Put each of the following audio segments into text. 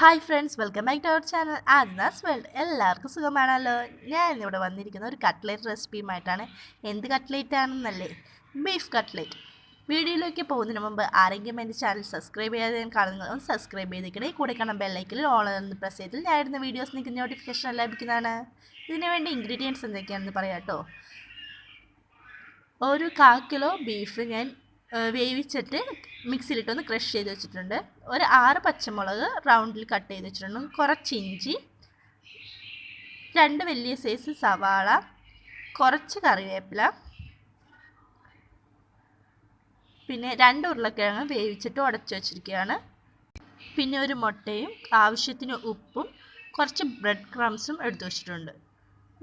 Hi friends welcome back to our channel Adnas world എല്ലാവർക്കും സുഖമാണല്ലോ. ഞാൻ ഇന്നിവിടെ വന്നിരിക്കുന്ന ഒരു കട്ട്ലേറ്റ് റെസിപ്പിയുമായിട്ടാണ് എന്ത് കട്ട്ലേറ്റ് ആണെന്നല്ലേ? ബീഫ് കട്ട്ലേറ്റ് വീഡിയോയിലേക്ക് പോകുന്നതിന് മുമ്പ് ആരെങ്കിലും എന്റെ ചാനൽ സബ്സ്ക്രൈബ് ചെയ്യാതെ കാണുന്നത് ഒന്ന് സബ്സ്ക്രൈബ് ചെയ്തിരിക്കണേ കൂടെ കാണാൻ ബെല്ലൈക്കിൽ ഓൺ എന്ന് പ്രസ് ചെയ്താൽ ഞാൻ ഇടുന്ന വീഡിയോസ് നിങ്ങൾക്ക് നോട്ടിഫിക്കേഷൻ ലഭിക്കുന്നതാണ്. ഇതിനുവേണ്ടി ഇൻഗ്രീഡിയൻസ് എന്തൊക്കെയാണെന്ന് പറയാം കേട്ടോ ഒരു കാ കിലോ ബീഫ് ഞാൻ വേവിച്ചിട്ട് മിക്സിയിലിട്ടൊന്ന് ക്രഷ് ചെയ്ത് വെച്ചിട്ടുണ്ട്. ഒരു ആറ് പച്ചമുളക് റൗണ്ടിൽ കട്ട് ചെയ്ത് വെച്ചിട്ടുണ്ട്. കുറച്ച് ഇഞ്ചി രണ്ട് വലിയ സൈസ് സവാള കുറച്ച് കറിവേപ്പില പിന്നെ രണ്ട് ഉരുളക്കിഴങ്ങ് വേവിച്ചിട്ട് ഉടച്ചു വെച്ചിരിക്കുകയാണ്. പിന്നെ ഒരു മുട്ടയും ആവശ്യത്തിന് ഉപ്പും കുറച്ച് ബ്രെഡ് ക്രംസും എടുത്തു വെച്ചിട്ടുണ്ട്.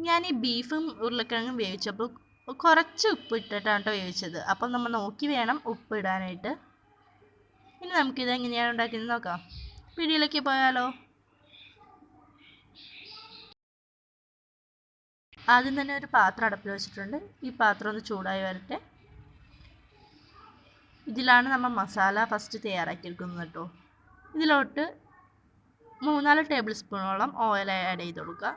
ഞാൻ ഈ ബീഫും ഉരുളക്കിഴങ്ങും വേവിച്ചപ്പോൾ കുറച്ച് ഉപ്പ് ഇട്ടിട്ടാണ് കേട്ടോ വേവിച്ചത്. അപ്പം നമ്മൾ നോക്കി വേണം ഉപ്പ് ഇടാനായിട്ട്. ഇനി നമുക്കിത് എങ്ങനെയാണ് ഉണ്ടാക്കുന്നത് നോക്കാം. പിടിയിലേക്ക് പോയാലോ? ആദ്യം തന്നെ ഒരു പാത്രം അടപ്പിൽ വെച്ചിട്ടുണ്ട്. ഈ പാത്രം ഒന്ന് ചൂടായി വരട്ടെ. ഇതിലാണ് നമ്മൾ മസാല ഫസ്റ്റ് തയ്യാറാക്കിയെടുക്കുന്നത് കേട്ടോ. ഇതിലോട്ട് മൂന്നാൽ ടേബിൾ സ്പൂണോളം ഓയിൽ ആഡ് ചെയ്ത് കൊടുക്കുക.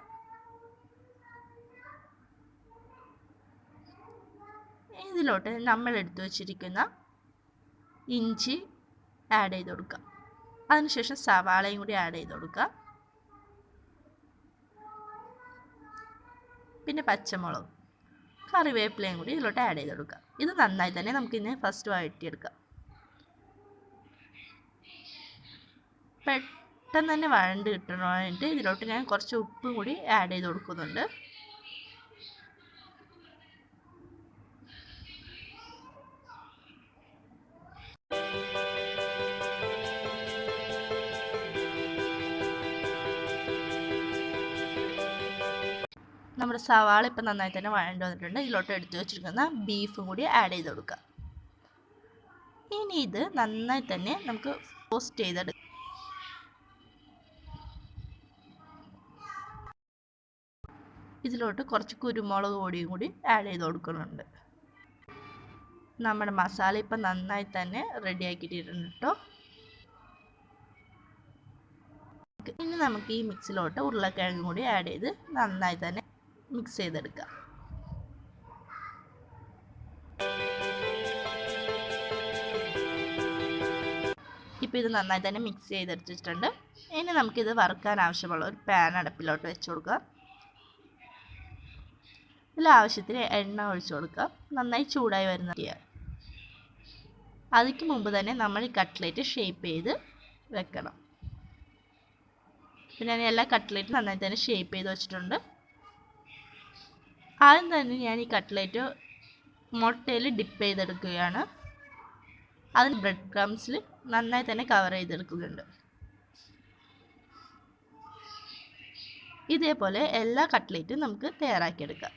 ഇതിലോട്ട് നമ്മൾ എടുത്തു വച്ചിരിക്കുന്ന ഇഞ്ചി ആഡ് ചെയ്ത് കൊടുക്കുക. അതിനുശേഷം സവാളയും കൂടി ആഡ് ചെയ്ത് കൊടുക്കുക. പിന്നെ പച്ചമുളക് കറിവേപ്പിലയും കൂടി ഇതിലോട്ട് ആഡ് ചെയ്ത് കൊടുക്കുക. ഇത് നന്നായി തന്നെ നമുക്ക് നമുക്കിന്ന് ഫസ്റ്റ് വഴറ്റിയെടുക്കാം. പെട്ടെന്ന് തന്നെ വഴണ്ട് കിട്ടണമായിട്ട് ഇതിലോട്ട് ഞാൻ കുറച്ച് ഉപ്പും കൂടി ആഡ് ചെയ്ത് കൊടുക്കുന്നുണ്ട്. നമ്മുടെ സവാള ഇപ്പം നന്നായി തന്നെ വഴണ്ട് വന്നിട്ടുണ്ട്. ഇതിലോട്ട് എടുത്തു വെച്ചിരിക്കുന്ന ബീഫും കൂടി ആഡ് ചെയ്ത് കൊടുക്കുക. ഇനി ഇത് നന്നായി തന്നെ നമുക്ക് റോസ്റ്റ് ചെയ്തെടുക്കാം ഇതിലോട്ട് കുറച്ച് കുരുമുളക് പൊടിയും കൂടി ആഡ് ചെയ്ത് കൊടുക്കുന്നുണ്ട്. നമ്മുടെ മസാല ഇപ്പം നന്നായി തന്നെ റെഡി ആക്കിയിട്ടിരുന്നു കേട്ടോ ഇനി നമുക്ക് ഈ മിക്സിലോട്ട് ഉരുളക്കിഴങ്ങും കൂടി ആഡ് ചെയ്ത് നന്നായി തന്നെ മിക്സ് ചെയ്തെടുക്കുക. ഇപ്പോൾ ഇത് നന്നായി തന്നെ മിക്സ് ചെയ്തെടുത്തിട്ടുണ്ട്. ഇനി നമുക്കിത് വറുക്കാൻ ആവശ്യമുള്ള ഒരു പാൻ അടുപ്പിലോട്ട് വെച്ച് കൊടുക്കുക. ഇതിൽ ആവശ്യത്തിന് എണ്ണ ഒഴിച്ചു കൊടുക്കുക. നന്നായി ചൂടായി വരുന്ന അതിക്ക് മുമ്പ് തന്നെ നമ്മൾ ഈ കട്ട്ലേറ്റ് ഷേപ്പ് ചെയ്ത് വെക്കണം. പിന്നെ എല്ലാ കട്ട്ലേറ്റും നന്നായി തന്നെ ഷേപ്പ് ചെയ്ത് വെച്ചിട്ടുണ്ട്. ആദ്യം തന്നെ ഞാൻ ഈ കട്ട്ലേറ്റ് മുട്ടയിൽ ഡിപ്പ് ചെയ്തെടുക്കുകയാണ്. അതിന് ബ്രെഡ് ക്രംസിൽ നന്നായി തന്നെ കവർ ചെയ്തെടുക്കുന്നുണ്ട്. ഇതേപോലെ എല്ലാ കട്ട്ലേറ്റും നമുക്ക് തയ്യാറാക്കിയെടുക്കാം.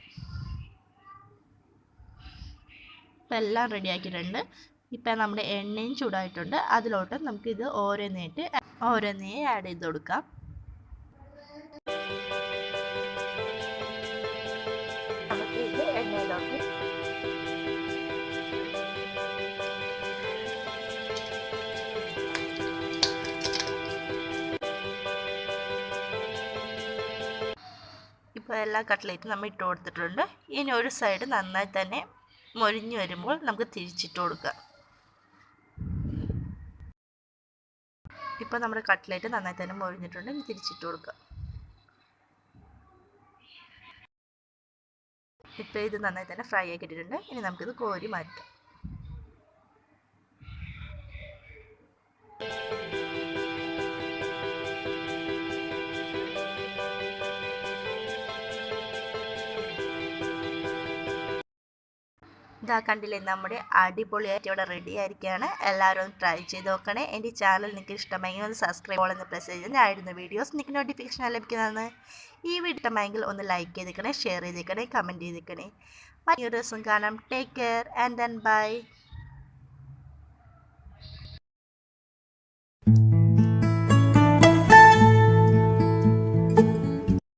ഇപ്പം എല്ലാം റെഡിയാക്കിയിട്ടുണ്ട് ഇപ്പം നമ്മുടെ എണ്ണയും ചൂടായിട്ടുണ്ട്. അതിലോട്ട് നമുക്കിത് ഓരോന്നായിട്ട് ഓരോന്നേ ആഡ് ചെയ്ത് കൊടുക്കാം. ഇപ്പോൾ എല്ലാ കട്ട്ലേറ്റും നമ്മൾ ഇട്ട് കൊടുത്തിട്ടുണ്ട്. ഇനി ഒരു സൈഡ് നന്നായി തന്നെ മൊരിഞ്ഞ് വരുമ്പോൾ നമുക്ക് തിരിച്ചിട്ട് കൊടുക്കാം. ഇപ്പോൾ നമ്മുടെ കട്ട്ലേറ്റ് നന്നായി തന്നെ മൊരിഞ്ഞിട്ടുണ്ട്. ഇനി തിരിച്ചിട്ട് കൊടുക്കാം. ഇപ്പോൾ ഇത് നന്നായി തന്നെ ഫ്രൈ ആക്കിയിട്ടുണ്ട് ഇനി നമുക്കിത് കോരി മാറ്റാം. ഇതാ കണ്ടില്ലേ നമ്മുടെ അടിപൊളിയായിട്ട് ഇവിടെ റെഡി ആയിരിക്കുകയാണ്. എല്ലാവരും ട്രൈ ചെയ്ത് നോക്കണേ. എന്റെ ചാനൽ നിങ്ങൾക്ക് ഇഷ്ടമെങ്കിൽ ഒന്ന് സബ്സ്ക്രൈബ് ഓളെന്ന് പ്രസ് ചെയ്ത് ഇടുന്ന വീഡിയോസ് നിങ്ങൾക്ക് നോട്ടിഫിക്കേഷൻ ലഭിക്കുന്നതാണ്. ഈ വീഡിയോ ഇഷ്ടമായെങ്കിൽ ഒന്ന് ലൈക്ക് ചെയ്തേക്കണേ ഷെയർ ചെയ്തേക്കണേ കമന്റ് ചെയ്തേക്കണേ. മറ്റൊരു ദിവസം കാണാം. Take care and then bye